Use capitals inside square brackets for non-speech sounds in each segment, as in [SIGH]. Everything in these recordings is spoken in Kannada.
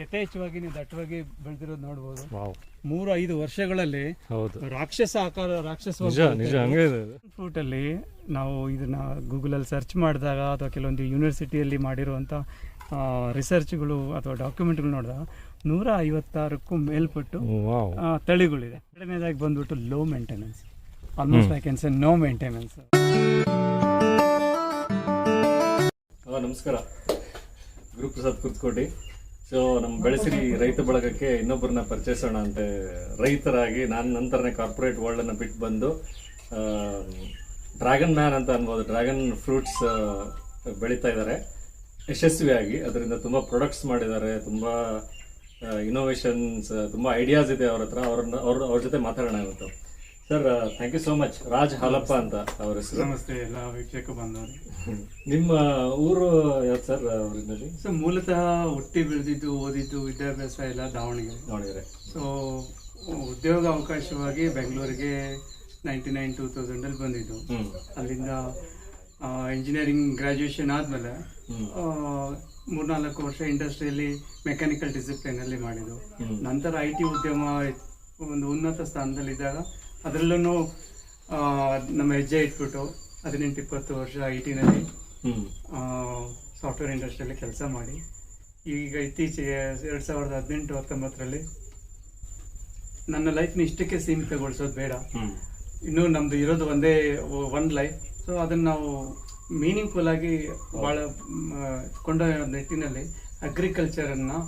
ಯಥೇಚ್ಛವಾಗಿ ನೀವು ದಟ್ಟವಾಗಿ ಬೆಳೆದಿರೋದು ನೋಡ್ಬೋದು. ವಾವ್. ಮೂರು ಐದು ವರ್ಷಗಳಲ್ಲಿ ಹೌದು. ರಾಕ್ಷಸ ಆಕಾರ ರಾಕ್ಷಸ ನಿಜ ನಿಜ ಹಂಗೆ ಇದೆ ಇದು. ಫ್ರೂಟ್ ಅಲ್ಲಿ ನಾವು ಇದನ್ನ ಗೂಗಲಲ್ಲಿ ಸರ್ಚ್ ಮಾಡಿದಾಗ ಅಥವಾ ಕೆಲವೊಂದು ಯೂನಿವರ್ಸಿಟಿಯಲ್ಲಿ ಮಾಡಿರುವಂತ ರಿಸರ್ಚ್ಗಳು ಅಥವಾ ಡಾಕ್ಯುಮೆಂಟ್ಗಳು ನೋಡಿದಾಗ ನೂರ ಐವತ್ತಾರಕ್ಕೂ ಮೇಲ್ಪಟ್ಟು ತಳಿಗಳಿದೆ. ಎರಡನೇದಾಗಿ ಬಂದ್ಬಿಟ್ಟು low maintenance almost I can say no maintenance ನಮಸ್ಕಾರ. ಗುರುಪ್ರಸಾದ್ ಕುರ್ತ್ಕೋಟಿ ಸೊ ನಮ್ಮ ಬೆಳೆಸಿರಿ ರೈತ ಬಳಗಕ್ಕೆ ಇನ್ನೊಬ್ಬರನ್ನ ಪರಿಚಯಿಸೋಣ ಅಂತ ರೈತರಾಗಿ ನಾನು ನಂತರನೇ ಕಾರ್ಪೊರೇಟ್ ವರ್ಲ್ಡ್ ಅನ್ನ ಬಿಟ್ಟು ಬಂದು ಡ್ರ್ಯಾಗನ್ ಮ್ಯಾನ್ ಅಂತ ಅನ್ಬೋದು. ಡ್ರ್ಯಾಗನ್ ಫ್ರೂಟ್ಸ್ ಬೆಳೀತಾ ಇದ್ದಾರೆ ಯಶಸ್ವಿಯಾಗಿ ಅದರಿಂದ ತುಂಬಾ ಪ್ರೊಡಕ್ಟ್ಸ್ ಮಾಡಿದ್ದಾರೆ. ತುಂಬಾ ಇನೋವೇಷನ್ಸ್ ತುಂಬಾ ಐಡಿಯಾಸ್ ಇದೆ ಅವ್ರ ಹತ್ರ. ಅವ್ರನ್ನ ಅವ್ರ ಅವ್ರ ಜೊತೆ ಮಾತಾಡೋಣ ಇವತ್ತು. Sir thank you so much Raj Halappa ಅಂತ ಅವ್ರ ಹೆಸರು. ನಮಸ್ತೆ ಎಲ್ಲ ವೀಕ್ಷಕ ಬಂದವರು. ನಿಮ್ಮ ಊರು ಯಾವ್ದು ಸರ್ ಒರಿಜಿನಲಿ ಸೊ ಮೂಲತಃ ಹುಟ್ಟಿ ಬೆಳೆದಿದ್ದು ಓದಿದ್ದು ವಿದ್ಯಾಭ್ಯಾಸ ಎಲ್ಲ ದಾವಣಗೆರೆ. ದಾವಣಗೆರೆ. ಸೊ ಉದ್ಯೋಗ ಅವಕಾಶವಾಗಿ ಬೆಂಗಳೂರಿಗೆ ನೈಂಟಿ ನೈನ್ ಟೂ ತೌಸಂಡಲ್ಲಿ ಬಂದಿದ್ದು. ಹ್ಮ್. ಅಲ್ಲಿಂದ ಇಂಜಿನಿಯರಿಂಗ್ ಗ್ರಾಜುಯೇಷನ್ ಆದ್ಮೇಲೆ. ಮೂರ್ನಾಲ್ಕು ವರ್ಷ ಇಂಡಸ್ಟ್ರಿಯಲ್ಲಿ ಮೆಕ್ಯಾನಿಕಲ್ ಡಿಸಿಪ್ಲಿನಲ್ಲಿ ಮಾಡಿದ್ದು. ನಂತರ ಐ ಟಿ ಉದ್ಯಮ ಒಂದು ಉನ್ನತ ಸ್ಥಾನದಲ್ಲಿದ್ದಾಗ ಅದರಲ್ಲೂ ನಮ್ಮ ಹೆಜ್ಜೆ ಇಟ್ಬಿಟ್ಟು ಹದಿನೆಂಟು ಇಪ್ಪತ್ತು ವರ್ಷ ಐ ಟಿನಲ್ಲಿ ಸಾಫ್ಟ್ವೇರ್ ಇಂಡಸ್ಟ್ರಿಯಲ್ಲಿ ಕೆಲಸ ಮಾಡಿ. ಈಗ ಇತ್ತೀಚೆಗೆ ಎರಡು ಸಾವಿರದ ಹದಿನೆಂಟು ಹತ್ತೊಂಬತ್ತರಲ್ಲಿ ನನ್ನ ಲೈಫ್ನ ಇಷ್ಟಕ್ಕೆ ಸೀಮಿತಗೊಳಿಸೋದು ಬೇಡ. ಇನ್ನೂ ಇನ್ನು ನಮ್ದು ಇರೋದು ಒಂದೇ ಒನ್ ಲೈಫ್ ಸೊ ಅದನ್ನ ನಾವು ಮೀನಿಂಗ್ಫುಲ್ ಆಗಿ ಭಾಳ ಕೊಂಡೊಯ್ಯೋ ನಿಟ್ಟಿನಲ್ಲಿ ಅಗ್ರಿಕಲ್ಚರನ್ನು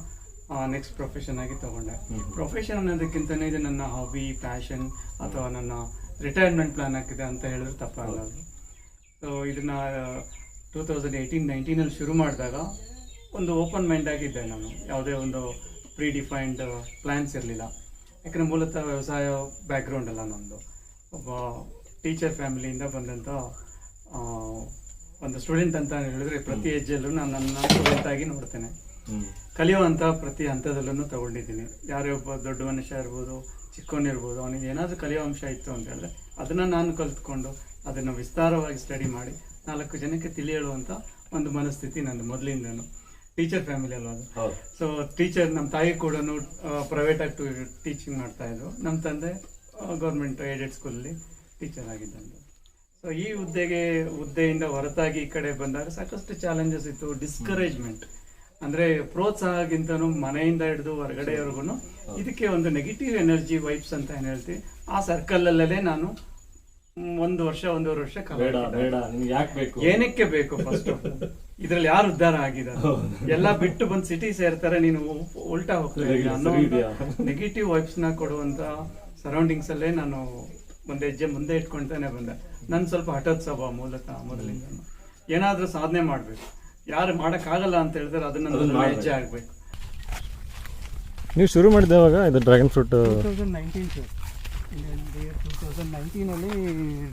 ನೆಕ್ಸ್ಟ್ ಪ್ರೊಫೆಷನ್ ಆಗಿ ತಗೊಂಡೆ. ಪ್ರೊಫೆಷನ್ ಅನ್ನೋದಕ್ಕಿಂತನೇ ಇದು ನನ್ನ ಹಾಬಿ ಪ್ಯಾಷನ್ ಅಥವಾ ನನ್ನ ರಿಟೈರ್ಮೆಂಟ್ ಪ್ಲಾನ್ ಆಗಿದೆ ಅಂತ ಹೇಳಿದ್ರೆ ತಪ್ಪಾಗಲ್ಲ. ಸೊ ಇದನ್ನ ಟೂ ತೌಸಂಡ್ ಏಯ್ಟೀನ್ ನೈನ್ಟೀನಲ್ಲಿ ಶುರು ಮಾಡಿದಾಗ ಒಂದು ಓಪನ್ ಮೈಂಡ್ ಆಗಿದ್ದೆ ನಾನು. ಯಾವುದೇ ಒಂದು ಪ್ರೀ ಡಿಫೈನ್ಡ್ ಪ್ಲ್ಯಾನ್ಸ್ ಇರಲಿಲ್ಲ. ಯಾಕಂದರೆ ಮೂಲತಃ ವ್ಯವಸಾಯ ಬ್ಯಾಕ್ಗ್ರೌಂಡ್ ಅಲ್ಲ ನಮ್ಮದು ಒಬ್ಬ ಟೀಚರ್ ಫ್ಯಾಮಿಲಿಯಿಂದ ಬಂದಂಥ ಒಂದು ಸ್ಟೂಡೆಂಟ್ ಅಂತ ಹೇಳಿದ್ರೆ ಪ್ರತಿ ಹೆಜ್ಜೆಯಲ್ಲೂ ನಾನು ನನ್ನ ಸ್ಟೂಡೆಂಟ್ ಆಗಿ ನೋಡ್ತೇನೆ. ಕಲಿಯುವಂಥ ಪ್ರತಿ ಹಂತದಲ್ಲೂ ತಗೊಂಡಿದ್ದೀನಿ. ಯಾರೇ ಒಬ್ಬ ದೊಡ್ಡ ಮನುಷ್ಯ ಇರ್ಬೋದು ಚಿಕ್ಕವನಿರ್ಬೋದು ಅವನಿಗೆ ಏನಾದರೂ ಕಲಿಯೋ ಅಂಶ ಇತ್ತು ಅಂತ ಹೇಳಿದ್ರೆ ಅದನ್ನು ನಾನು ಕಲಿತ್ಕೊಂಡು ಅದನ್ನು ವಿಸ್ತಾರವಾಗಿ ಸ್ಟಡಿ ಮಾಡಿ ನಾಲ್ಕು ಜನಕ್ಕೆ ತಿಳಿಯೇಳುವಂಥ ಒಂದು ಮನಸ್ಥಿತಿ ನಂದು ಮೊದಲಿಂದನು. ಟೀಚರ್ ಫ್ಯಾಮಿಲಿ ಅಲ್ವಾ ಅದು? ಸೊ ಟೀಚರ್ ನಮ್ಮ ತಾಯಿ ಕೂಡ ಪ್ರೈವೇಟ್ ಆಗಿ ಟೀಚಿಂಗ್ ಮಾಡ್ತಾ ಇದ್ರು. ನಮ್ಮ ತಂದೆ ಗೌರ್ಮೆಂಟ್ ಏಡೆಡ್ ಸ್ಕೂಲಲ್ಲಿ ಟೀಚರ್ ಆಗಿದ್ದಂದು ಸೊ ಈ ಹುದ್ದೆಗೆ ಹುದ್ದೆಯಿಂದ ಹೊರತಾಗಿ ಈ ಕಡೆ ಬಂದಾಗ ಸಾಕಷ್ಟು ಚಾಲೆಂಜಸ್ ಇತ್ತು ಡಿಸ್ಕರೇಜ್ಮೆಂಟ್ ಅಂದ್ರೆ ಪ್ರೋತ್ಸಾಹಗಿಂತನೂ ಮನೆಯಿಂದ ಹಿಡಿದು ಹೊರಗಡೆವರೆಗೂ ಇದಕ್ಕೆ ಒಂದು ನೆಗೆಟಿವ್ ಎನರ್ಜಿ ವೈಬ್ಸ್ ಅಂತ ಏನ್ ಹೇಳ್ತೀವಿ? ಆ ಸರ್ಕಲ್ ಅಲ್ಲೇ ನಾನು ಒಂದು ವರ್ಷ ಒಂದೂವರೆ ವರ್ಷ ಬೇಕು? ಏನಕ್ಕೆ ಬೇಕು ಫಸ್ಟ್ ಇದ್ರಲ್ಲಿ ಯಾರು ಉದ್ಧಾರ ಆಗಿದ್ದಾರೆ? ಎಲ್ಲ ಬಿಟ್ಟು ಬಂದು ಸಿಟಿ ಸೇರ್ತಾರೆ ನೀನು ಉಲ್ಟಾ ಹೋಗ್ತಾ ಅನ್ನೋ ನೆಗೆಟಿವ್ ವೈಬ್ಸ್ನ ಕೊಡುವಂತ ಸರೌಂಡಿಂಗ್ಸ್ ಅಲ್ಲೇ ನಾನು ಒಂದು ಹೆಜ್ಜೆ ಮುಂದೆ ಇಟ್ಕೊಂತಾನೆ ಬಂದೆ. ನನ್ ಸ್ವಲ್ಪ ಹಠದ ಸ್ವಭಾವ ಮೂಲತಃ ಮೊದಲಿಂದ ಏನಾದ್ರೂ ಸಾಧನೆ ಮಾಡ್ಬೇಕು. ಯಾರು ಮಾಡಕ್ಕಾಗಲ್ಲ ಅಂತ ಹೇಳಿದ್ರೆ ಅದನ್ನ ಅದನ್ನ. ಹೆಜ್ಜೆ ಆಗ್ಬೇಕು ನೀವು ಶುರು ಮಾಡಿದವಾಗ ಇದು dragon fruit two thousand nineteen two thousand ನೈನ್ಟೀನಲ್ಲಿ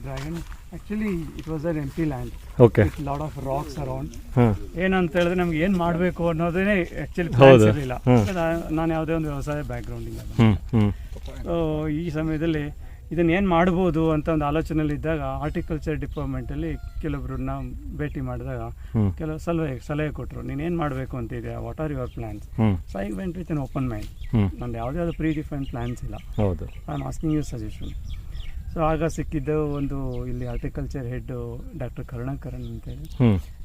dragon actually it was an empty land okay lot of rocks around ಏನಂತ ಹೇಳಿದ್ರೆ ನಮ್ಗೆ ಏನು ಮಾಡಬೇಕು ಅನ್ನೋದೇ ಆ್ಯಕ್ಚುಲಿ. ಇರಲಿಲ್ಲ. ನಾನು ಯಾವುದೇ ಒಂದು ವ್ಯವಸಾಯ ಹ್ಞೂ ಈ ಸಮಯದಲ್ಲಿ ಇದನ್ನ ಏನು ಮಾಡ್ಬೋದು ಅಂತ ಒಂದು ಆಲೋಚನೆಯಲ್ಲಿ ಇದ್ದಾಗ ಆರ್ಟಿಕಲ್ಚರ್ ಡಿಪಾರ್ಟ್ಮೆಂಟಲ್ಲಿ ಕೆಲವೊಬ್ಬರನ್ನ ಭೇಟಿ ಮಾಡಿದಾಗ. ಕೆಲವು ಸಲಹೆ ಸಲಹೆ ಕೊಟ್ಟರು ನೀನು ಏನು ಮಾಡಬೇಕು ಅಂತಿದೆಯಾ what are your plans so I went with an open mind ನಂದು ಯಾವುದೇ ಯಾವುದು ಪ್ರೀ ಡಿಫೈನ್ ಪ್ಲ್ಯಾನ್ಸ್ ಇಲ್ಲ. ಹೌದು. I am asking you suggestion so ಆಗ ಸಿಕ್ಕಿದ್ದ ಒಂದು ಇಲ್ಲಿ ಹಾರ್ಟಿಕಲ್ಚರ್ ಹೆಡ್ ಡಾಕ್ಟರ್ ಕರುಣಾಕರನ್ ಅಂತೇಳಿ.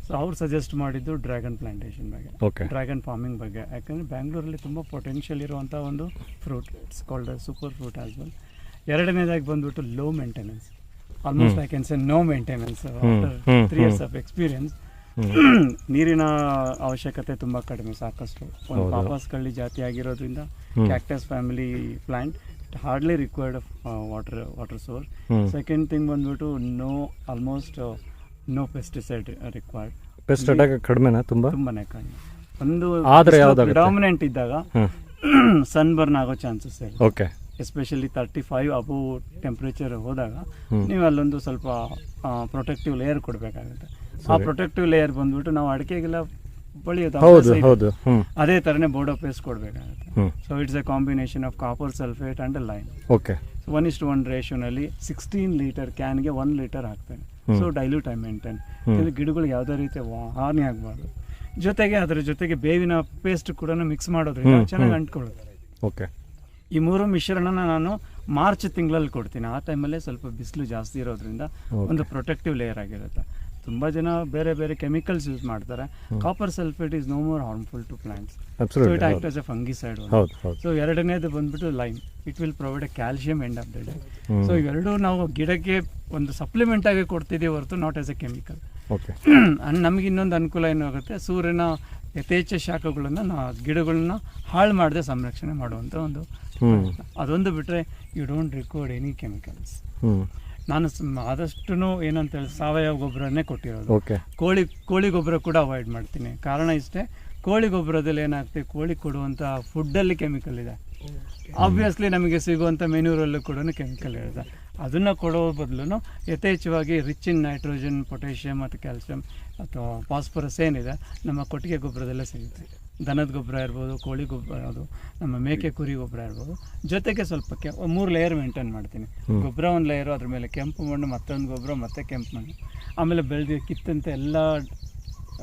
ಸೊ ಅವ್ರು ಸಜೆಸ್ಟ್ ಮಾಡಿದ್ದು ಡ್ರ್ಯಾಗನ್ ಪ್ಲಾಂಟೇಶನ್ ಬಗ್ಗೆ ಓಕೆ ಡ್ರ್ಯಾಗನ್ ಫಾರ್ಮಿಂಗ್ ಬಗ್ಗೆ. ಯಾಕಂದರೆ ಬ್ಯಾಂಗ್ಳೂರಲ್ಲಿ ತುಂಬ ಪೊಟೆನ್ಷಿಯಲ್ ಇರುವಂಥ ಒಂದು fruit it's called super fruit as well ಎರಡನೇದಾಗಿ ಬಂದ್ಬಿಟ್ಟು low maintenance almost I can say no maintenance hmm, three years of experience ನೀರಿನ ಅವಶ್ಯಕತೆ ತುಂಬ ಕಡಿಮೆ ಸಾಕಷ್ಟು. ಒಂದು ಪಾಪಸ್ ಕಳ್ಳಿ ಜಾತಿ ಆಗಿರೋದ್ರಿಂದ cactus family plant hardly required water water source second thing ಬಂದ್ಬಿಟ್ಟು no almost no pesticide required pest attack ಕಡಿಮೆನಾ ತುಂಬ? ತುಂಬಾನೇ ಕಡಿಮೆ. ಒಂದು ಆದ್ರೆ ಯಾವ್ದು ಡಾಮಿನೆಂಟ್ ಇದ್ದಾಗ ಸನ್ ಬರ್ನ್ ಆಗೋ ಚಾನ್ಸಸ್ ಇದೆ okay especially thirty five above temperature ಹೋದಾಗ. ನೀವು ಅಲ್ಲೊಂದು ಸ್ವಲ್ಪ ಪ್ರೊಟೆಕ್ಟಿವ್ ಲೇಯರ್ ಕೊಡಬೇಕಾಗುತ್ತೆ. ಆ ಪ್ರೊಟೆಕ್ಟಿವ್ ಲೇಯರ್ ಬಂದ್ಬಿಟ್ಟು ನಾವು ಅಡಿಕೆಗೆಲ್ಲ ಬಳಿಯೋದು ಅದೇ ಥರನೇ ಬೋರ್ಡೋ ಪೇಸ್ಟ್ ಕೊಡಬೇಕಾಗುತ್ತೆ. So it's a combination of copper sulphate and lime okay one ಇಷ್ಟು ಒನ್ ರೇಷಿಯೋನಲ್ಲಿ ಸಿಕ್ಸ್ಟೀನ್ ಲೀಟರ್ ಕ್ಯಾನ್ಗೆ ಒನ್ ಲೀಟರ್ ಹಾಕ್ತೇನೆ. So dilute I maintain hmm. ಗಿಡಗಳಿಗೆ ಯಾವುದೇ ರೀತಿಯ ಹಾನಿ ಆಗಬಾರ್ದು. ಜೊತೆಗೆ ಅದರ ಜೊತೆಗೆ ಬೇವಿನ ಪೇಸ್ಟ್ ಕೂಡ ಮಿಕ್ಸ್ ಮಾಡೋದ್ರಿಂದ ಚೆನ್ನಾಗಿ ಅಂಟ್ಕೊಳ್ಳುತ್ತೆ. ಓಕೆ ಈ ಮೂರು ಮಿಶ್ರಣನ ನಾನು ಮಾರ್ಚ್ ತಿಂಗಳಲ್ಲಿ ಕೊಡ್ತೀನಿ. ಆ ಟೈಮಲ್ಲೇ ಸ್ವಲ್ಪ ಬಿಸಿಲು ಜಾಸ್ತಿ ಇರೋದ್ರಿಂದ ಒಂದು ಪ್ರೊಟೆಕ್ಟಿವ್ ಲೇಯರ್ ಆಗಿರುತ್ತೆ. ತುಂಬ ಜನ ಬೇರೆ ಬೇರೆ ಕೆಮಿಕಲ್ಸ್ ಯೂಸ್ ಮಾಡ್ತಾರೆ. Copper sulphate is no more harmful to plants so it act as a fungicide so ಎರಡನೇದು ಬಂದ್ಬಿಟ್ಟು lime it will provide a calcium end of the day. So ಇವೆರಡೂ ನಾವು ಗಿಡಕ್ಕೆ ಒಂದು ಸಪ್ಲಿಮೆಂಟ್ ಆಗಿ ಕೊಡ್ತಿದ್ದೀವಿ ಹೊರತು not as a chemical and ನಮಗೆ ಇನ್ನೊಂದು ಅನುಕೂಲ ಏನಾಗುತ್ತೆ ಸೂರ್ಯನ ಯಥೇಚ್ಛ ಶಾಖಗಳನ್ನು ನಾವು ಗಿಡಗಳನ್ನ ಹಾಳು ಮಾಡದೆ ಸಂರಕ್ಷಣೆ ಮಾಡುವಂಥ ಒಂದು. ಅದೊಂದು ಬಿಟ್ಟರೆ you don't regard any chemicals ನಾನು ಆದಷ್ಟು ಏನಂತ ಹೇಳಿ ಸಾವಯವ ಗೊಬ್ಬರನೇ ಕೊಟ್ಟಿರೋದು. ಕೋಳಿ ಕೋಳಿ ಗೊಬ್ಬರ ಕೂಡ ಅವಾಯ್ಡ್ ಮಾಡ್ತೀನಿ. ಕಾರಣ ಇಷ್ಟೇ ಕೋಳಿ ಗೊಬ್ಬರದಲ್ಲಿ ಏನಾಗ್ತದೆ ಕೋಳಿ ಕೊಡುವಂಥ ಫುಡ್ಡಲ್ಲಿ ಕೆಮಿಕಲ್ ಇದೆ. ಆಬ್ವಿಯಸ್ಲಿ ನಮಗೆ ಸಿಗುವಂಥ ಮೆನ್ಯೂರಲ್ಲೂ ಕೂಡ ಕೆಮಿಕಲ್ ಇರುತ್ತೆ. ಅದನ್ನು ಕೊಡೋ ಬದಲು ಯಥೇಚ್ಛವಾಗಿ ರಿಚ್ ಇನ್ ನೈಟ್ರೋಜನ್ ಪೊಟ್ಯಾಷಿಯಂ ಮತ್ತು ಕ್ಯಾಲ್ಸಿಯಂ ಅಥವಾ ಫಾಸ್ಫರಸ್ ಏನಿದೆ ನಮ್ಮ ಕೊಟ್ಟಿಗೆ ಗೊಬ್ಬರದಲ್ಲೇ ಸಿಗುತ್ತೆ. ದನದ ಗೊಬ್ಬರ ಇರ್ಬೋದು ಕೋಳಿ ಗೊಬ್ಬರ ಅದು ನಮ್ಮ ಮೇಕೆ ಕುರಿ ಗೊಬ್ಬರ ಇರ್ಬೋದು. ಜೊತೆಗೆ ಸ್ವಲ್ಪ ಕೆ ಮೂರು ಲೇಯರ್ ಮೇಂಟೈನ್ ಮಾಡ್ತೀನಿ. ಗೊಬ್ಬರ ಒಂದು ಲೇಯರು ಅದ್ರ ಮೇಲೆ ಕೆಂಪು ಮಣ್ಣು ಮತ್ತೊಂದು ಗೊಬ್ಬರ ಮತ್ತೆ ಕೆಂಪು ಮಣ್ಣು. ಆಮೇಲೆ ಬೆಳೆದು ಕಿತ್ತಂತ ಎಲ್ಲ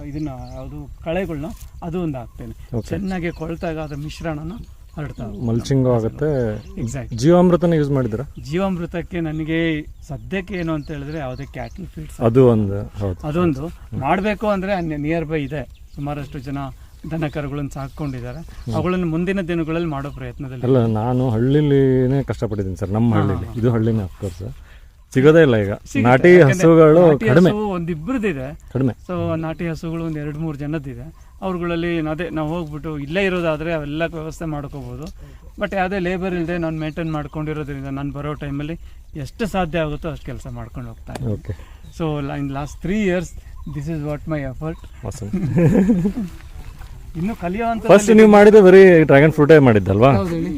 ಇದನ್ನ ಯಾವುದು ಕಳೆಗಳನ್ನ ಅದು ಒಂದು ಹಾಕ್ತೇನೆ. ಚೆನ್ನಾಗಿ ಕೊಳ್ತಾಗ ಅದ್ರ ಮಿಶ್ರಣನ ಹರಡ್ತಾ ಮಲ್ಚಿಂಗು ಆಗುತ್ತೆ. ಎಕ್ಸಾಕ್ಟ್ ಜೀವಾಮೃತನ ಯೂಸ್ ಮಾಡಿದ್ರೆ ಜೀವಾಮೃತಕ್ಕೆ ನನಗೆ ಸದ್ಯಕ್ಕೆ ಏನು ಅಂತ ಹೇಳಿದ್ರೆ ಯಾವುದೇ ಕ್ಯಾಟಲ್ ಫೀಡ್ಸ್ ಅದು ಒಂದು ಅದೊಂದು. ಮಾಡಬೇಕು ಅಂದರೆ ನಿಯರ್ ಬೈ ಇದೆ. ಸುಮಾರಷ್ಟು ಜನ ದನ ಕರುಗಳನ್ನು ಸಾಕೊಂಡಿದ್ದಾರೆ ಅವುಗಳನ್ನು ಮುಂದಿನ ದಿನಗಳಲ್ಲಿ ಮಾಡೋ ಪ್ರಯತ್ನದಲ್ಲಿ ಅಲ್ಲ ನಾನು ಹಳ್ಳಿಲಿನೇ ಕಷ್ಟಪಟ್ಟಿದ್ದೀನಿ ಸರ್ ನಮ್ಮ ಹಳ್ಳಿಲಿ. ಇದು ಹಳ್ಳಿನೇ ಅಫ್ಕೋರ್ಸ್ ಸಿಗೋದೇ ಇಲ್ಲ ಈಗ. ನಾಟಿ ಹಸುಗಳು ಕಡಿಮೆ. ಒಂದಿಬ್ಬರದಿದೆ ಕಡಿಮೆ. ಸೊ ನಾಟಿ ಹಸುಗಳು ಒಂದು ಎರಡು ಮೂರು ಜನದಿದೆ ಅವ್ರುಗಳಲ್ಲಿ ಅದೇ ನಾವು ಹೋಗ್ಬಿಟ್ಟು ಇಲ್ಲೇ ಇರೋದಾದರೆ ಅವೆಲ್ಲ ವ್ಯವಸ್ಥೆ ಮಾಡ್ಕೋಬೋದು. ಬಟ್ ಯಾವುದೇ ಲೇಬರ್ ಇಲ್ಲದೆ ನಾನು ಮೇಂಟೈನ್ ಮಾಡ್ಕೊಂಡಿರೋದ್ರಿಂದ ನಾನು ಬರೋ ಟೈಮಲ್ಲಿ ಎಷ್ಟು ಸಾಧ್ಯ ಆಗುತ್ತೋ ಅಷ್ಟು ಕೆಲಸ ಮಾಡ್ಕೊಂಡು ಹೋಗ್ತಾ okay so in last three years this is what my effort. ಇನ್ನು ಫಸ್ಟ್ ನೀವು ಮಾಡಿದ ಬರೀ ಡ್ರ್ಯಾಗನ್ ಫ್ರೂಟೇ ಮಾಡಿದ್ದಲ್ವಾ?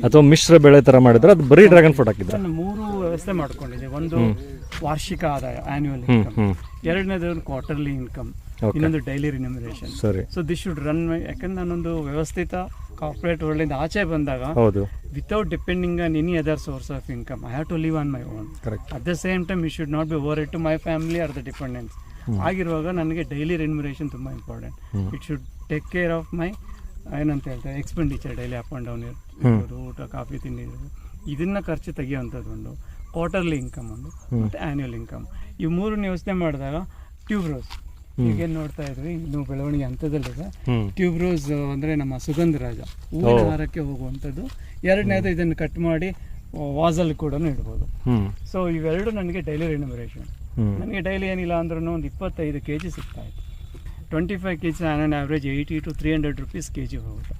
ಅಥವಾ ಮಿಶ್ರ ಬೆಳೆ ತರ ಮಾಡಿದ್ರೆ ಅದು ಬರೀ ಡ್ರ್ಯಾಗನ್ ಫ್ರೂಟ್ ಹಾಕಿದ್ರೆ? ಮೂರು ವ್ಯವಸ್ಥೆ ಮಾಡ್ಕೊಂಡಿದ್ದೆ. ಒಂದು ವಾರ್ಷಿಕ ಆದಾಯ ಆನ್ಯುವಲ್ ಇನ್ಕಮ್ ಎರಡನೇದು ಕ್ವಾರ್ಟರ್ಲಿ ಇನ್ಕಮ್ ಇನ್ನೊಂದು ಡೈಲಿ ರಿನ್ಯೂಮರೇಷನ್ ಸರಿ. ಸೊ ದಿಸ್ ಶುಡ್ ರನ್ ಯಾಕಂದ್ರೆ ನಾನೊಂದು ವ್ಯವಸ್ಥಿತ ಕಾರ್ಪೊರೇಟ್ ವರ್ಲ್ಡ್ ಇಂದ ಆಚೆ ಬಂದಾಗ ಹೌದು. Without depending on any other source of income I have to live on my own correct at the same time you should not be over it to my family or the dependence ಆಗಿರುವಾಗ ನನಗೆ ಡೈಲಿ ರೆನ್ಯುಮರೇಷನ್ ತುಂಬ important it should take care of my ಏನಂತ ಹೇಳ್ತಾರೆ expenditure daily up and down ಇರ್ಬೋದು ಊಟ ಕಾಫಿ ತಿಂಡಿ ಇರ್ಬೋದು ಇದನ್ನ ಖರ್ಚು ತೆಗೆಯುವಂಥದ್ದು ಒಂದು ಕ್ವಾರ್ಟರ್ಲಿ ಇನ್ಕಮ್ ಒಂದು ಮತ್ತು ಆ್ಯನ್ಯುವಲ್ ಇನ್ಕಮ್ ಈ ಮೂರನ್ನ ಯೋಚನೆ ಮಾಡಿದಾಗ ಟ್ಯೂಬ್ ರೋಸ್ ಈಗೇನು ನೋಡ್ತಾ ಇದ್ವಿ ಇನ್ನು ಬೆಳವಣಿಗೆ ಹಂತದಲ್ಲಿದೆ. ಟ್ಯೂಬ್ ರೋಸ್ ಅಂದರೆ ನಮ್ಮ ಸುಗಂಧ ರಾಜ. ಹೂವಿನ ಹಾರಕ್ಕೆ ಹೋಗುವಂಥದ್ದು. ಎರಡನೇದು ಇದನ್ನು ಕಟ್ ಮಾಡಿ ವಾಸಲ್ಲಿ ಕೂಡ ಇಡ್ಬೋದು. ಸೊ ಇವೆರಡು ನನಗೆ ಡೈಲಿ ರಿನಮರೇಷನ್ ನನಗೆ ಡೈಲಿ ಏನಿಲ್ಲ ಅಂದ್ರೂ ಒಂದು ಇಪ್ಪತ್ತೈದು ಕೆ ಜಿ ಸಿಗ್ತಾ ಇತ್ತು. Twenty five K G on average eighty two three hundred rupees K G ಹೋಗುತ್ತೆ.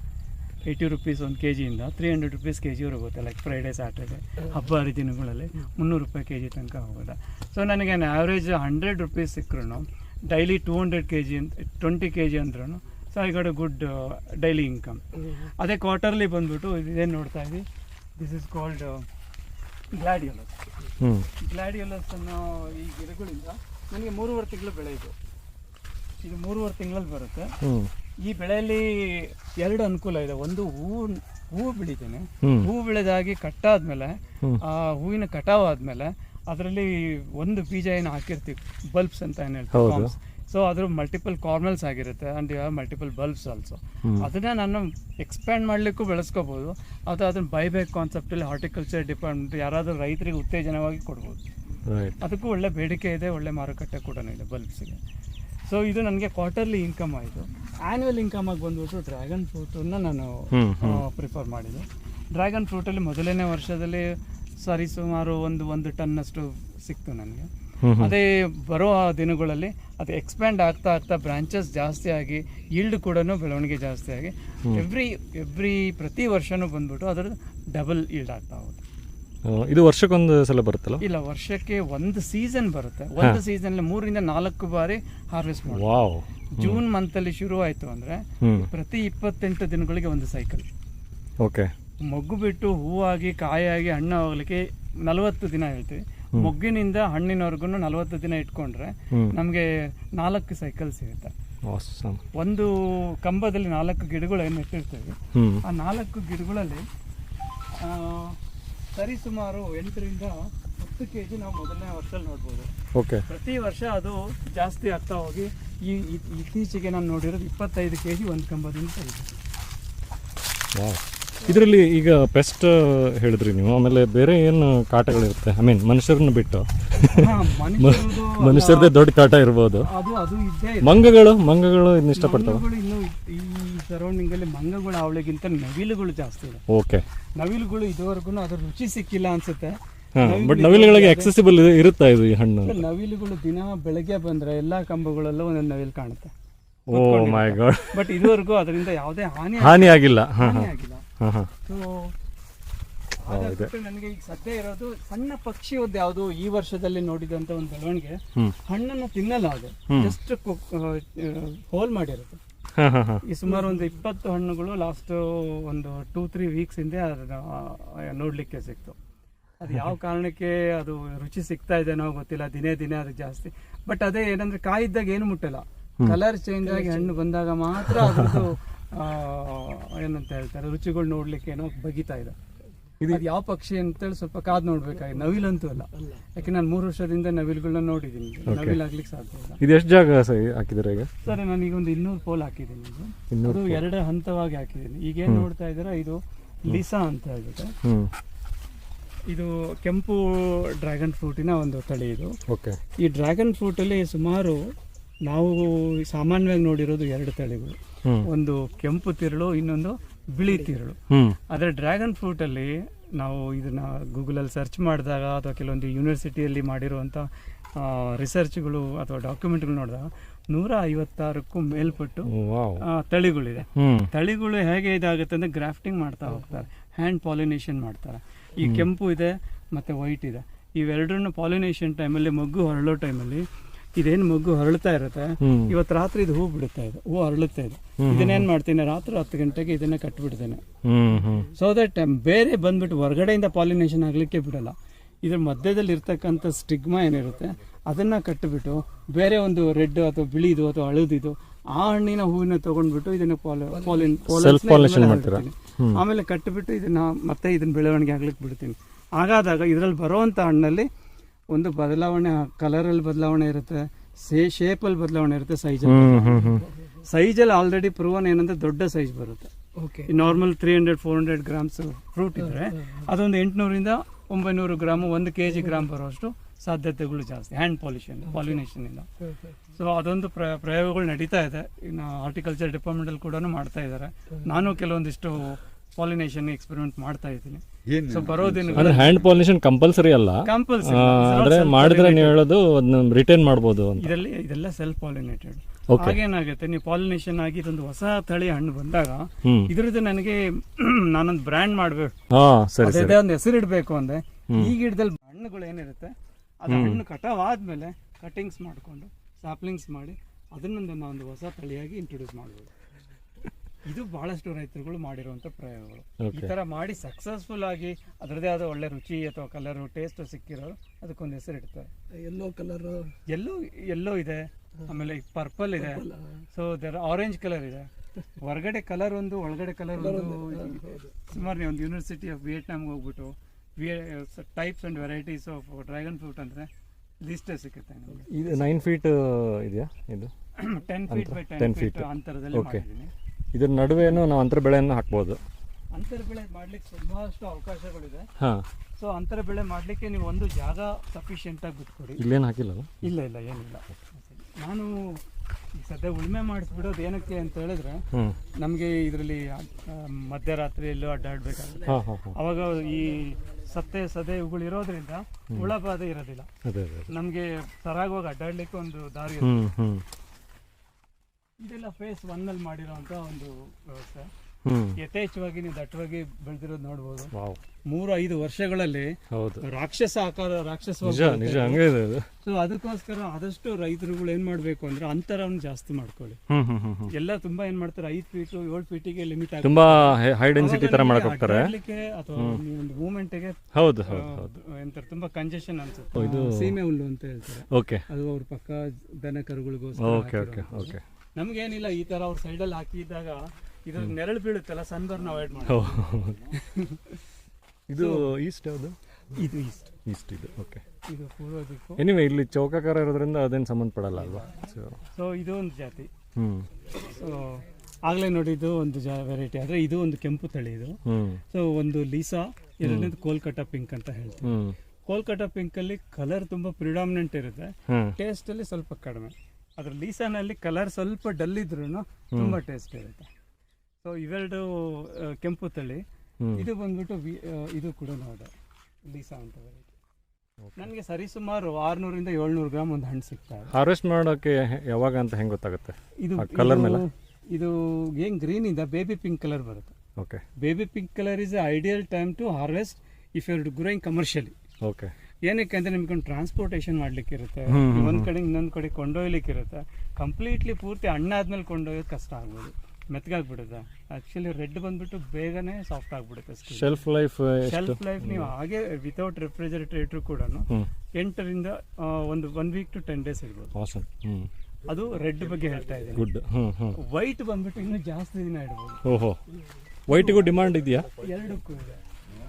ಏಯ್ಟಿ ರುಪೀಸ್ ಒಂದು ಕೆ ಜಿಯಿಂದ ತ್ರೀ ಹಂಡ್ರೆಡ್ ರುಪೀಸ್ ಕೆ ಜಿವರೆಗೆ ಹೋಗುತ್ತೆ ಲೈಕ್ ಫ್ರೈಡೇ ಸ್ಯಾಟರ್ಡೆ ಹಬ್ಬ ಹರಿದಿನಗಳಲ್ಲಿ ಮುನ್ನೂರು ರೂಪಾಯಿ ಕೆ ಜಿ ತನಕ ಹೋಗುತ್ತೆ. ಸೊ ನನಗೆ ಆ್ಯಾವ್ರೇಜ್ ಹಂಡ್ರೆಡ್ ರುಪೀಸ್ ಸಿಕ್ಕರೂ daily two hundred K G ಅಂತ ಟ್ವೆಂಟಿ ಕೆ ಜಿ ಅಂದ್ರೂ so I got a good daily income ಅದೇ ಕ್ವಾರ್ಟರ್ಲಿ ಬಂದ್ಬಿಟ್ಟು ಇದೇನು ನೋಡ್ತಾ ಇದ್ವಿ this is called gladiolus gladiolus ಅನ್ನೋ ಈ ಗಿಡಗಳಿಂದ ನನಗೆ ಮೂರುವರೆ ತಿಂಗಳು ಬೆಳೆಯಿತು ಇದು. ಇದು ಮೂರುವರೆ ತಿಂಗಳಲ್ಲಿ ಬರುತ್ತೆ. ಈ ಬೆಳೆಯಲ್ಲಿ ಎರಡು ಅನುಕೂಲ ಇದೆ. ಒಂದು ಹೂವು ಹೂ ಬೆಳಿತೇನೆ. ಹೂ ಹೂವು ಬೆಳೆದಾಗಿ ಕಟ್ಟಾದ್ಮೇಲೆ ಆ ಹೂವಿನ ಕಟಾವ್ ಆದ್ಮೇಲೆ ಅದರಲ್ಲಿ ಒಂದು ಬೀಜ ಏನು ಹಾಕಿರ್ತೀವಿ. ಬಲ್ಬ್ಸ್ ಅಂತ ಏನು. ಹೇಳ್ತೀವಿ ಸೊ ಅದ್ರ ಮಲ್ಟಿಪಲ್ ಕಾರ್ನಲ್ಸ್ ಆಗಿರುತ್ತೆ and you multiple bulbs also ಅದನ್ನ ನಾನು ಎಕ್ಸ್ಪ್ಯಾಂಡ್ ಮಾಡ್ಲಿಕ್ಕೂ ಬೆಳೆಸ್ಕೋಬಹುದು ಅಥವಾ ಅದನ್ನ ಬೈಬ್ಯಾಕ್ ಕಾನ್ಸೆಪ್ಟಲ್ಲಿ ಹಾರ್ಟಿಕಲ್ಚರ್ ಡಿಪಾರ್ಟ್ಮೆಂಟ್ ಯಾರಾದರೂ ರೈತರಿಗೆ ಉತ್ತೇಜನವಾಗಿ ಕೊಡ್ಬೋದು. ಅದಕ್ಕೂ ಒಳ್ಳೆ ಬೇಡಿಕೆ ಇದೆ ಒಳ್ಳೆ ಮಾರುಕಟ್ಟೆ ಕೂಡ ಇದೆ ಬಲ್ಬ್ಸ್ಗೆ. ಸೊ ಇದು ನನಗೆ ಕ್ವಾರ್ಟರ್ಲಿ ಇನ್ಕಮ್ ಆಯಿತು. ಆ್ಯನ್ಯುವಲ್ ಇನ್ಕಮ್ ಆಗಿ ಬಂದ್ಬಿಟ್ಟು ಡ್ರ್ಯಾಗನ್ ಫ್ರೂಟನ್ನು ನಾನು ಪ್ರಿಫರ್ ಮಾಡಿದೆ ಡ್ರ್ಯಾಗನ್ ಫ್ರೂಟಲ್ಲಿ ಮೊದಲನೇ ವರ್ಷದಲ್ಲಿ ಸರಿ ಸುಮಾರು ಒಂದು ಒಂದು ಟನ್ನಷ್ಟು ಸಿಕ್ತು ನನಗೆ. ಅದೇ ಬರೋ ದಿನಗಳಲ್ಲಿ ಅದು ಎಕ್ಸ್ಪ್ಯಾಂಡ್ ಆಗ್ತಾ ಆಗ್ತಾ ಬ್ರಾಂಚಸ್ ಜಾಸ್ತಿ ಆಗಿ ಈಲ್ಡ್ ಕೂಡ ಬೆಳವಣಿಗೆ ಜಾಸ್ತಿ ಆಗಿ ಎವ್ರಿ ಎವ್ರಿ ಪ್ರತಿ ವರ್ಷನೂ ಬಂದ್ಬಿಟ್ಟು ಅದರ ಡಬಲ್ ಈಲ್ಡ್ ಆಗ್ತಾ ಹೋಗುತ್ತೆ. ಇದು ವರ್ಷಕ್ಕೊಂದು ಸಲ ಬರುತ್ತಲ್ಲ? ಇಲ್ಲ ವರ್ಷಕ್ಕೆ ಒಂದು ಸೀಸನ್ ಬರುತ್ತೆ. ಒಂದು ಸೀಸನ್ ಮೂರಿಂದ ನಾಲ್ಕು ಬಾರಿ ಹಾರ್ವೆಸ್ಟ್ ಮಾಡಿ ಜೂನ್ ಮಂತ್ ಅಲ್ಲಿ ಶುರು ಆಯ್ತು ಅಂದ್ರೆ ಪ್ರತಿ ಇಪ್ಪತ್ತೆಂಟು ದಿನಗಳಿಗೆ ಒಂದು ಸೈಕಲ್ ಓಕೆ. ಮೊಗ್ಗು ಬಿಟ್ಟು ಹೂವಾಗಿ ಕಾಯಾಗಿ ಹಣ್ಣು ಹೋಗ್ಲಿಕ್ಕೆ ನಲವತ್ತು ದಿನ ಹೇಳ್ತೀವಿ. ಮೊಗ್ಗಿನಿಂದ ಹಣ್ಣಿನವರೆಗೂ ನಲವತ್ತು ದಿನ ಇಟ್ಕೊಂಡ್ರೆ ನಮಗೆ ನಾಲ್ಕು ಸೈಕಲ್ ಸಿಗುತ್ತೆ. ಒಂದು ಕಂಬದಲ್ಲಿ ನಾಲ್ಕು ಗಿಡಗಳು ಏನು ಇಟ್ಟಿರ್ತೇವೆ ಆ ನಾಲ್ಕು ಗಿಡಗಳಲ್ಲಿ ಸರಿಸುಮಾರು ಎಂಟರಿಂದ ಹತ್ತು ಕೆ ಜಿ ನಾವು ಮೊದಲನೇ ವರ್ಷದಲ್ಲಿ ನೋಡ್ಬೋದು. ಓಕೆ. ಪ್ರತಿ ವರ್ಷ ಅದು ಜಾಸ್ತಿ ಆಗ್ತಾ ಹೋಗಿ ಈ ಇತ್ತೀಚೆಗೆ ನಾನು ನೋಡಿರೋದು ಇಪ್ಪತ್ತೈದು ಕೆ ಜಿ ಒಂದು ಕಂಬದಿಂದ ತೆಗೆದು ಇದರಲ್ಲಿ ಈಗ ಪೆಸ್ಟ್ ಹೇಳಿದ್ರಿ ನೀವು ಆಮೇಲೆ ಬೇರೆ ಏನು ಕಾಟಗಳಿರುತ್ತೆ? ಐ ಮೀನ್ ಮನುಷ್ಯರನ್ನ ಬಿಟ್ಟು. ಮನುಷ್ಯರದು ದೊಡ್ಡ ಕಾಟ ಇರ್ಬೋದು. ಅದು ಅದು ಇದ್ದೇ ಇದೆ. ಮಂಗಗಳು ಮಂಗಗಳು ಇದನ್ನ ಇಷ್ಟಪಡ್ತಾವೆ? ಮಂಗಗಳು ಈ ಸರೌಂಡಿಂಗ್ ಅಲ್ಲಿ ಮಂಗಗಳ ಅವಳಿಗಿಂತ ನವಿಲುಗಳು ಜಾಸ್ತಿ ಇದೆ. ಓಕೆ ನವಿಲುಗಳು ಇದುವರೆಗೂ ಅದ್ರ ರುಚಿ ಸಿಕ್ಕಿಲ್ಲ ಅನ್ಸುತ್ತೆ. ಬಟ್ ನವಿಲುಗಳಿಗೆ ಅಕ್ಸೆಸಿಬಲ್ ಇರುತ್ತಾ ಇದು ಈ ಹಣ್ಣು? ನವಿಲುಗಳು ದಿನ ಬೆಳಗ್ಗೆ ಬಂದ್ರೆ ಎಲ್ಲಾ ಕಂಬಗಳಲ್ಲೂ ಒಂದೊಂದು ನವಿಲು ಕಾಣುತ್ತೆ. ಓ ಮೈ ಗಾಡ್. ಬಟ್ ಇದುವರೆಗೂ ಅದರಿಂದ ಯಾವುದೇ ಹಾನಿ ಹಾನಿ ಆಗಿಲ್ಲ. ಹಾನಿ ಆಗಿಲ್ಲ. ಹಾಂ ಹಾಂ. ಸೊ ನನಗೆ ಈಗ ಸದ್ಯ ಇರೋದು ಸಣ್ಣ ಪಕ್ಷಿ ಒಂದು ಯಾವುದು ಈ ವರ್ಷದಲ್ಲಿ ನೋಡಿದಂತ ಒಂದು ಬೆಳವಣಿಗೆ. ಹಣ್ಣನ್ನು ತಿನ್ನಲ್ಲ ಅದು. Just hole ಮಾಡಿರುತ್ತೆ. [LAUGHS] ಈ ಸುಮಾರು ಒಂದು ಇಪ್ಪತ್ತು ಹಣ್ಣುಗಳು ಲಾಸ್ಟ್ ಒಂದು ಟೂ ತ್ರೀ ವೀಕ್ಸ್ ಹಿಂದೆ ಅದನ್ನ ನೋಡಲಿಕ್ಕೆ ನೋಡ್ಲಿಕ್ಕೆ ಸಿಕ್ತು. ಅದು ಯಾವ [LAUGHS] ಕಾರಣಕ್ಕೆ ಅದು ರುಚಿ ಸಿಗ್ತಾ ಇದೆನೋ ಗೊತ್ತಿಲ್ಲ. ದಿನೇ ದಿನೇ ಅದು ಜಾಸ್ತಿ. ಬಟ್ ಅದೇ ಏನಂದ್ರೆ ಕಾಯಿದ್ದಾಗ ಏನು ಮುಟ್ಟಲ್ಲ. ಕಲರ್ ಚೇಂಜ್ ಆಗಿ ಹಣ್ಣು ಬಂದಾಗ ಮಾತ್ರ [LAUGHS] ಅದ್ರದ್ದು ಆ, ಏನಂತ ಹೇಳ್ತಾರೆ ರುಚಿಗಳು ನೋಡ್ಲಿಕ್ಕೆ ಏನೋ ಬಗಿತಾ ಇದೆ. ಇದು ಯಾವ ಪಕ್ಷಿ ಅಂತೇಳಿ ಸ್ವಲ್ಪ ಕಾದ್ ನೋಡ್ಬೇಕಾಗಿ ನವಿಲಂತೂ ಅಲ್ಲ. ಯಾಕೆ ನಾನು ಮೂರು ವರ್ಷದಿಂದ ನವಿಲ್ಗಳನ್ನ ನೋಡಿದ್ದೀನಿ ನವಿಲ್ ಆಗ್ಲಿಕ್ಕೆ ಸಾಧ್ಯ ಇಲ್ಲ. ಇದು ಎಷ್ಟು ಜಾಗ ಹಾಕಿದ್ದಾರೆ ಈಗ? ಸರ್ ನಾನೀಗ ಒಂದು ಇನ್ನೂರು ಪೋಲ್ ಹಾಕಿದ್ದೀನಿ ಅದು ಎರಡು ಹಂತವಾಗಿ ಹಾಕಿದ್ದೀನಿ. ಈಗ ಏನ್ ನೋಡ್ತಾ ಇದ್ದೀರಾ ಇದು ಲಿಸಾ ಅಂತ ಹೇಳ್ಬಿಟ್ಟು. ಇದು ಕೆಂಪು ಡ್ರ್ಯಾಗನ್ ಫ್ರೂಟಿನ ಒಂದು ತಳಿ ಇದು. ಓಕೆ. ಈ ಡ್ರ್ಯಾಗನ್ ಫ್ರೂಟಲ್ಲಿ ಸುಮಾರು ನಾವು ಸಾಮಾನ್ಯವಾಗಿ ನೋಡಿರೋದು ಎರಡು ತಳಿಗಳು. ಒಂದು ಕೆಂಪು ತಿರುಳು ಇನ್ನೊಂದು ಬಿಳಿ ತಿರುಳು. ಆದರೆ ಡ್ರ್ಯಾಗನ್ ಫ್ರೂಟಲ್ಲಿ ನಾವು ಇದನ್ನ ಗೂಗಲಲ್ಲಿ ಸರ್ಚ್ ಮಾಡಿದಾಗ ಅಥವಾ ಕೆಲವೊಂದು ಯೂನಿವರ್ಸಿಟಿಯಲ್ಲಿ ಮಾಡಿರುವಂಥ ರಿಸರ್ಚ್ಗಳು ಅಥವಾ ಡಾಕ್ಯುಮೆಂಟ್ಗಳು ನೋಡಿದಾಗ ನೂರ ಐವತ್ತಾರಕ್ಕೂ ಮೇಲ್ಪಟ್ಟು ತಳಿಗಳಿದೆ. ತಳಿಗಳು ಹೇಗೆ ಇದಾಗುತ್ತೆ ಅಂದ್ರೆ ಗ್ರಾಫ್ಟಿಂಗ್ ಮಾಡ್ತಾ ಹೋಗ್ತಾರೆ ಹ್ಯಾಂಡ್ ಪಾಲಿನೇಷನ್ ಮಾಡ್ತಾರೆ. ಈ ಕೆಂಪು ಇದೆ ಮತ್ತೆ ವೈಟ್ ಇದೆ. ಇವೆರಡನ್ನೂ ಪಾಲಿನೇಷನ್ ಟೈಮಲ್ಲಿ ಮಗ್ಗು ಹೊರಳೋ ಟೈಮಲ್ಲಿ ಇದೇನು ಮಗ್ಗು ಹೊರಳ್ತಾ ಇರುತ್ತೆ? ಇವತ್ ಇವತ್ತು ರಾತ್ರಿ ಇದು ಹೂ ಬಿಡುತ್ತೆ ಇದು. ಹೂ ಹರಳುತ್ತೆ ಇದೆ. ಇದನ್ನೇನ್ ಮಾಡ್ತೀನಿ? ರಾತ್ರಿ ಹತ್ತು ಗಂಟೆಗೆ ಇದನ್ನ ಕಟ್ಬಿಡ್ತೇನೆ. ಸೊ ದಟ್ ಬೇರೆ ಬಂದ್ಬಿಟ್ಟು ಹೊರಗಡೆಯಿಂದ ಪಾಲಿನೇಷನ್ ಆಗ್ಲಿಕ್ಕೆ ಬಿಡಲ್ಲ. ಇದ್ರ ಮಧ್ಯದಲ್ಲಿ ಇರ್ತಕ್ಕಂಥ ಸ್ಟಿಗ್ಮಾ ಏನಿರುತ್ತೆ ಅದನ್ನ ಕಟ್ಟಿಬಿಟ್ಟು ಬೇರೆ ಒಂದು ರೆಡ್ ಅಥವಾ ಬಿಳಿದು ಅಥವಾ ಹಳದಿದು ಆ ಹಣ್ಣಿನ ಹೂವಿನ ತಗೊಂಡ್ಬಿಟ್ಟು ಇದನ್ನ? ಆಮೇಲೆ ಕಟ್ಟಿಬಿಟ್ಟು ಇದನ್ನ ಮತ್ತೆ ಇದನ್ನ ಬೆಳವಣಿಗೆ ಆಗ್ಲಿಕ್ಕೆ ಬಿಡ್ತೀನಿ. ಹಾಗಾದಾಗ ಇದರಲ್ಲಿ ಬರುವಂತ ಹಣ್ಣಲ್ಲಿ ಒಂದು ಬದಲಾವಣೆ ಕಲರಲ್ಲಿ ಬದಲಾವಣೆ ಇರುತ್ತೆ ಸೇ ಶೇಪಲ್ಲಿ ಬದಲಾವಣೆ ಇರುತ್ತೆ ಸೈಜಲ್ಲಿ ಸೈಜಲ್ಲಿ ಆಲ್ರೆಡಿ ಪ್ರೂವನ್ ಏನಂದ್ರೆ ದೊಡ್ಡ ಸೈಜ್ ಬರುತ್ತೆ. ಓಕೆ ಈ normal three hundred four hundred grams fruit ಇದ್ರೆ ಅದೊಂದು ಎಂಟುನೂರಿಂದ ಒಂಬೈನೂರು ಗ್ರಾಮ್ ಒಂದು ಕೆ ಜಿ ಗ್ರಾಮ್ ಬರುವಷ್ಟು ಸಾಧ್ಯತೆಗಳು ಜಾಸ್ತಿ ಹ್ಯಾಂಡ್ ಪಾಲಿಷನ್ ಪಾಲಿನೇಷನ್ ಇಂದ. ಸೊ ಅದೊಂದು ಪ್ರ ಪ್ರಯೋಗಗಳು ನಡೀತಾ ಇದೆ. ಇನ್ನು ಹಾರ್ಟಿಕಲ್ಚರ್ ಡಿಪಾರ್ಟ್ಮೆಂಟಲ್ಲಿ ಕೂಡ ಮಾಡ್ತಾ ಇದ್ದಾರೆ. ನಾನು ಕೆಲವೊಂದಿಷ್ಟು ಪಾಲಿನೇಷನ್ ಎಕ್ಸ್ಪೆರಿಮೆಂಟ್ ಮಾಡ್ತಾ ಇದ್ದೀನಿ. ಸೊ ಅಂದ್ರೆ ಹ್ಯಾಂಡ್ ಪಾಲಿನೇಷನ್ ಕಂಪಲ್ಸರಿ ಅಲ್ಲ. ಕಂಪಲ್ಸರಿ ಆ, ಮಾಡಿದ್ರೆ ನೀವು ಹೇಳೋದು ಅದನ್ನ ರಿಟೈನ್ ಮಾಡಬಹುದು ಇದರಲ್ಲಿ ಇದೆಲ್ಲ ಸೆಲ್ಫ್ ಪಾಲಿನೇಟೆಡ್. ಹಾಗೇನಾಗುತ್ತೆ ನೀವು ಪಾಲಿನೇಷನ್ ಆಗಿ ಇದೊಂದು ಹೊಸ ತಳಿ ಹಣ್ಣು ಬಂದಾಗ ಇದ್ರದ್ದು ನನಗೆ [CLEARS THROAT] ನಾನೊಂದು ಬ್ರ್ಯಾಂಡ್ ಮಾಡಬೇಕು. ಅದೇ ಒಂದು ಹೆಸರು ಇಡಬೇಕು ಅಂದ್ರೆ ಈ ಗಿಡದಲ್ಲಿ ಹಣ್ಣುಗಳು ಏನಿರುತ್ತೆ ಅದು ಹಣ್ಣು ಕಟಾವ್ ಆದ್ಮೇಲೆ ಕಟಿಂಗ್ಸ್ ಮಾಡಿಕೊಂಡು ಸ್ಯಾಪ್ಲಿಂಗ್ಸ್ ಮಾಡಿ ಅದನ್ನೊಂದು ನಾವು ಒಂದು ಹೊಸ ತಳಿಯಾಗಿ ಇಂಟ್ರೊಡ್ಯೂಸ್ ಮಾಡ್ಬೋದು. ಇದು ಬಹಳಷ್ಟು ರೈತರುಗಳು ಮಾಡಿರುವಂತ ಪ್ರಯೋಗಗಳು. ಈ ತರ ಮಾಡಿ ಸಕ್ಸಸ್ಫುಲ್ ಆಗಿ ಅದರದೇ ಆದ ಒಳ್ಳೆ ರುಚಿ ಅಥವಾ ಕಲರ್ ಟೇಸ್ಟ್ ಸಿಕ್ಕಿರೋರು ಅದಕ್ಕೊಂದು ಹೆಸರು ಇಡ್ತಾರೆ. ಎಲ್ಲೋ ಕಲರ್ ಎಲ್ಲೋ ಎಲ್ಲೋ ಇದೆ. ಆಮೇಲೆ ಪರ್ಪಲ್ ಇದೆ. ಸೊ ದರ್ ಆರೆಂಜ್ ಕಲರ್ ಇದೆ. ಹೊರಗಡೆ ಕಲರ್ ಒಂದು ಒಳಗಡೆ ಕಲರ್ ಒಂದು ಸುಮಾರು ನೀವು ಒಂದು ಯೂನಿವರ್ಸಿಟಿ ಆಫ್ ವಿಯೆಟ್ನಾಮ್ಗೆ ಹೋಗ್ಬಿಟ್ಟು types and varieties of dragon fruit ಅಂದರೆ ಲಿಸ್ಟೇ ಸಿಗುತ್ತೆ ನೈನ್ ಫೀಟ್ ಇದೆಯಾ ಇದು? Ten feet by 10 ten feet ಅಂತರದಲ್ಲಿ ಮಾಡಿದೀನಿ ಮಾಡಿದ್ದೀನಿ. ಇದ್ರ ನಡುವೆನೂ ನಾವು ಅಂತರ ಬೆಳೆಯನ್ನು ಹಾಕ್ಬೋದು. ಅಂತರ ಬೆಳೆ ಮಾಡ್ಲಿಕ್ಕೆ ತುಂಬಾಷ್ಟು ಅವಕಾಶಗಳಿದೆ. ಹಾ. ಸೊ ಅಂತರ ಬೆಳೆ ಮಾಡ್ಲಿಕ್ಕೆ ನೀವು ಒಂದು ಜಾಗ ಸಫಿಷಿಯೆಂಟ್ ಆಗಿ ಬಿಟ್ಕೊಡಿ. ಇಲ್ಲೇನು ಹಾಕಿಲ್ಲ ಇಲ್ಲ ಇಲ್ಲ ಏನಿಲ್ಲ. ನಾನು ಈಗ ಸದ್ಯ ಉಳುಮೆ ಮಾಡಿಸ್ಬಿಡೋದು ಏನಕ್ಕೆ ಅಂತ ಹೇಳಿದ್ರೆ ನಮಗೆ ಇದರಲ್ಲಿ ಮಧ್ಯರಾತ್ರಿಯಲ್ಲೂ ಅಡ್ಡಾಡ್ಬೇಕಾಗುತ್ತೆ. ಅವಾಗ ಈ ಸತ್ತೆ ಸದೆ ಇವುಗಳು ಇರೋದ್ರಿಂದ ಹುಳ ಬಾಧೆ ಇರೋದಿಲ್ಲ. ನಮಗೆ ಸರಾಗವಾಗಿ ಅಡ್ಡಾಡ್ಲಿಕ್ಕೆ ಒಂದು ದಾರಿ ಇದೆಲ್ಲ ಫೇಸ್ ಒನ್ ಅಲ್ಲಿ ಮಾಡಿರೋಂಥ ಒಂದು ವ್ಯವಸ್ಥೆ. ಯಥೇಚ್ಛವಾಗಿ ನೀವು ದಟ್ಟವಾಗಿ ಬೆಳೆದಿರೋದು ನೋಡ್ಬೋದು. ಮೂರು ಐದು ವರ್ಷಗಳಲ್ಲಿ ಹೌದು. ರಾಕ್ಷಸ ಆಕಾರ ರಾಕ್ಷಸ ಸೊ ಅದಕ್ಕೋಸ್ಕರ ಆದಷ್ಟು ರೈತರುಗಳು ಏನ್ ಮಾಡ್ಬೇಕು ಅಂದ್ರೆ ಅಂತರವನ್ನು ಜಾಸ್ತಿ ಮಾಡ್ಕೊಳ್ಳಿ. ಎಲ್ಲ ತುಂಬಾ ಏನ್ ಮಾಡ್ತಾರೆ ಐದು ಫೀಟ್ ಏಳು ಫೀಟಿಗೆ ಲಿಮಿಟ್ ತುಂಬಾ ಹೈ ಡೆನ್ಸಿಟಿ ತರ ಮಾಡಕ್ ಹೋಗ್ತಾರೆ ಅಥವಾ ಒಂದು ಮೂಮೆಂಟ್ಗೆ ಹೌದು ಹೌದು ಹೌದು. ಎಂತ ತುಂಬಾ ಕಂಜೆಷನ್ ಅನ್ಸುತ್ತೆ. ಸೀಮೆ ಹುಲ್ಲು ಅಂತ ಹೇಳ್ತಾರೆ. ಓಕೆ. ಅದು ಅವ್ರ ಪಕ್ಕ ದನ ಕರುಗಳಿಗೋಸ್ಕರ ಓಕೆ ಓಕೆ ಓಕೆ. ನಮ್ಗೇನಿಲ್ಲ ಈ ತರ ಅವ್ರ ಸೈಡಲ್ಲಿ ಹಾಕಿದಾಗ ಇದ್ರ ನೆರಳು ಬೀಳುತ್ತಲ್ಲ ಸನ್ಬರ್ನ್ ಅವಾಯ್ಡ್ ಮಾಡಿ ಇದು ಈಸ್ಟ್ ಯಾವುದು? ಇದು ಈಸ್ಟ್ ಈಸ್ಟ್ ಇದು ಓಕೆ ಇದು ಪೂರ್ವ ದಿಕ್ಕು ಎನಿವೆ ಇಲ್ಲಿ ಚೌಕಾಕಾರ ಇರೋದ್ರಿಂದ ಅದೇನು ಸಂಬಂಧಪಡಲ್ಲ ಅಲ್ವಾ? ಸೊ ಸೊ ಇದು ಒಂದು ಜಾತಿ. ಹ್ಞೂ ಸೊ ಆಗಲೇ ನೋಡಿದ್ದು ಒಂದು ಜಾ ವೆರೈಟಿ ಆದರೆ ಇದು ಒಂದು ಕೆಂಪು ತಳಿ ಇದು. ಸೊ ಒಂದು ಲೀಸಾ ಎರಡನೇದು ಕೋಲ್ಕಟಾ ಪಿಂಕ್ ಅಂತ ಹೇಳ್ತೀವಿ. ಕೋಲ್ಕಟ್ಟ ಕೋಲ್ಕಟಾ ಪಿಂಕಲ್ಲಿ ಕಲರ್ ತುಂಬ ಪ್ರಿಡಾಮಿನೆಂಟ್ ಇರುತ್ತೆ. ಟೇಸ್ಟಲ್ಲಿ ಸ್ವಲ್ಪ ಕಡಿಮೆ. ಅದ್ರ ಲೀಸಾನಲ್ಲಿ ಕಲರ್ ಸ್ವಲ್ಪ ಡಲ್ ಇದ್ರೂ ತುಂಬ ಟೇಸ್ಟ್ ಇರುತ್ತೆ. ಸೊ ಇವೆರಡು ಕೆಂಪು ತಳಿ. ಇದು ಬಂದ್ಬಿಟ್ಟು ಇದು ಕೂಡ ನೋಡ. ಲೀಸಾ ಅಂತ ವೆರೈಟಿ ನನಗೆ ಸರಿಸುಮಾರು ಆರುನೂರಿಂದ ಏಳ್ನೂರು ಗ್ರಾಮ್ ಒಂದು ಹಣ್ಣು ಸಿಗ್ತಾ ಹಾರ್ವೆಸ್ಟ್ ಮಾಡೋಕೆ ಯಾವಾಗ ಅಂತ ಹೆಂಗೆ ಗೊತ್ತಾಗುತ್ತೆ? ಇದು ಕಲರ್ ಮೇಲೆ? ಇದು ಏನ್ ಗ್ರೀನ್ ಇಂದ ಬೇಬಿ ಪಿಂಕ್ ಕಲರ್ ಬರುತ್ತೆ. Okay baby pink colour is ideal time to harvest if you growing commercially okay ಏನಕ್ಕೆ ಅಂದ್ರೆ ನಿಮ್ಗೆ ಒಂದು ಟ್ರಾನ್ಸ್ಪೋರ್ಟೇಷನ್ ಮಾಡ್ಲಿಕ್ಕೆ ಇರುತ್ತೆ. ಒಂದ್ ಕಡೆ ಇನ್ನೊಂದ್ ಕಡೆ ಕೊಂಡೊಯ್ಲಿಕ್ಕೆ ಇರುತ್ತೆ. ಕಂಪ್ಲೀಟ್ಲಿ ಪೂರ್ತಿ ಹಣ್ಣಾದ್ಮೇಲೆ ಕೊಂಡೊಯ್ಯೋದು ಕಷ್ಟ ಆಗ್ಬೋದು. ಮೆತ್ತಗಾಗ್ಬಿಡುತ್ತೆ ಆಕ್ಚುಲಿ ರೆಡ್ ಬಂದ್ಬಿಟ್ಟು ಬೇಗನೆ ಸಾಫ್ಟ್ ಆಗ್ಬಿಡುತ್ತೆ ಶೆಲ್ಫ್ ಲೈಫ್ ಶೆಲ್ಫ್ ಲೈಫ್ ನೀವು ಹಾಗೆ ವಿತೌಟ್ ರೆಫ್ರಿಜರೇಟರ್ ಕೂಡ ಎಂಟರಿಂದ ಒಂದು one week to ten days ಇರ್ಬೋದು. ಅದು ರೆಡ್ ಬಗ್ಗೆ ಹೇಳ್ತಾ ಇದ್ದೀನಿ. ವೈಟ್ ಬಂದ್ಬಿಟ್ಟು ಇನ್ನೂ ಜಾಸ್ತಿ ದಿನ ಇಡ್ಬೋದು. ಓಹೋ. ವೈಟ್ಗೂ ಡಿಮ್ಯಾಂಡ್ ಇದೆಯಾ? ಎರಡಕ್ಕೂ ಇದೆ.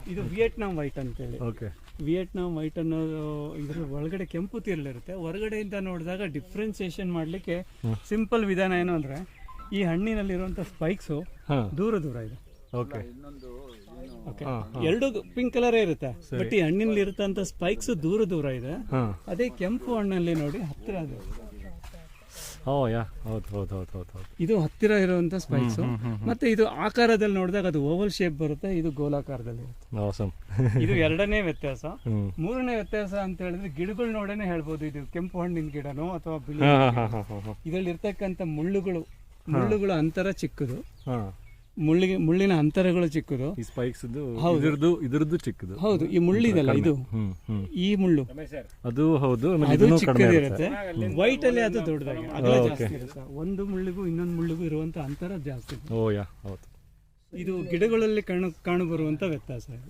ಇದು ವಿಯೆಟ್ನಾಂ ವೈಟ್ ಅಂತೇಳಿ. ಓಕೆ. ವಿಯೆಟ್ನಾಂ ವೈಟ್ ಅನ್ನೋದು ಇದ್ರ ಒಳಗಡೆ ಕೆಂಪು ತಿರ್ಲಿರುತ್ತೆ. ಹೊರಗಡೆಯಿಂದ ನೋಡಿದಾಗ ಡಿಫ್ರೆನ್ಸಿಯೇಷನ್ ಮಾಡಲಿಕ್ಕೆ ಸಿಂಪಲ್ ವಿಧಾನ ಏನು ಅಂದ್ರೆ ಈ ಹಣ್ಣಿನಲ್ಲಿರುವಂಥ ಸ್ಪೈಕ್ಸು ದೂರ ದೂರ ಇದೆ. ಓಕೆ. ಓಕೆ. ಎರಡು ಪಿಂಕ್ ಕಲರೇ ಇರುತ್ತೆ. ಬಟ್ ಈ ಹಣ್ಣಿನಲ್ಲಿ ಇರುತ್ತಂತ ಸ್ಪೈಕ್ಸ್ ದೂರ ದೂರ ಇದೆ. ಅದೇ ಕೆಂಪು ಹಣ್ಣಲ್ಲಿ ನೋಡಿ ಹತ್ತಿರ ಅದು. ಓ ಯಾ ಹೌದು ಹೌದು ಹೌದು ಹೌದು ಹೌದು. ಇದು ಹತ್ತಿರ ಇರುವಂತ ಸ್ಪೈಕ್ಸ್ ಮತ್ತೆ ಇದು ಆಕಾರದಲ್ಲಿ ನೋಡಿದಾಗ ಅದು ಓವಲ್ ಶೇಪ್ ಬರುತ್ತೆ ಇದು ಗೋಲಾಕಾರದಲ್ಲಿ ಆಸಮ್ ಇದು ಎರಡನೇ ವ್ಯತ್ಯಾಸ. [LAUGHS] ಮೂರನೇ ವ್ಯತ್ಯಾಸ ಅಂತ ಹೇಳಿದ್ರೆ ಗಿಡಗಳು ನೋಡೇನೆ ಹೇಳ್ಬೋದು ಇದು ಕೆಂಪು ಹಣ್ಣಿನ ಗಿಡನೋ ಅಥವಾ ಬಿಳಿ ಇದರಲ್ಲಿ ಇರ್ತಕ್ಕಂಥ ಮುಳ್ಳುಗಳು ಮುಳ್ಳುಗಳ ಅಂತರ ಚಿಕ್ಕದು. ಮುಳ್ಳಿಗೆ ಮುಳ್ಳಿನ ಅಂತರಗಳು ಚಿಕ್ಕದು. ಈ ಸ್ಪೈಕ್ಸ್ ಇದ್ರದ್ದು ಇದ್ರದ್ದು ಚಿಕ್ಕದು. ಹೌದು ಈ ಮುಳ್ಳಿದಲ್ಲ ಇದು? ಈ ಮುಳ್ಳು. ಅದು ಹೌದು ಅದು ಚಿಕ್ಕದಿರುತ್ತೆ ಇರುತ್ತೆ. ವೈಟ್ ಅಲ್ಲಿ ಅದು ದೊಡ್ಡದಾಗಿ. ಅಗಲ ಜಾಸ್ತಿ ಇರುತ್ತೆ. ಒಂದು ಮುಳ್ಳಿಗೂ ಇನ್ನೊಂದು ಮುಳ್ಳಿಗೂ ಇರುವಂತ ಅಂತರ ಜಾಸ್ತಿ ಓ ಯಾ ಹೌದು. ಇದು ಗಿಡಗಳಲ್ಲಿ ಕಾಣು ಕಾಣು ಬರುವಂತ ವ್ಯತ್ಯಾಸ ಇದು.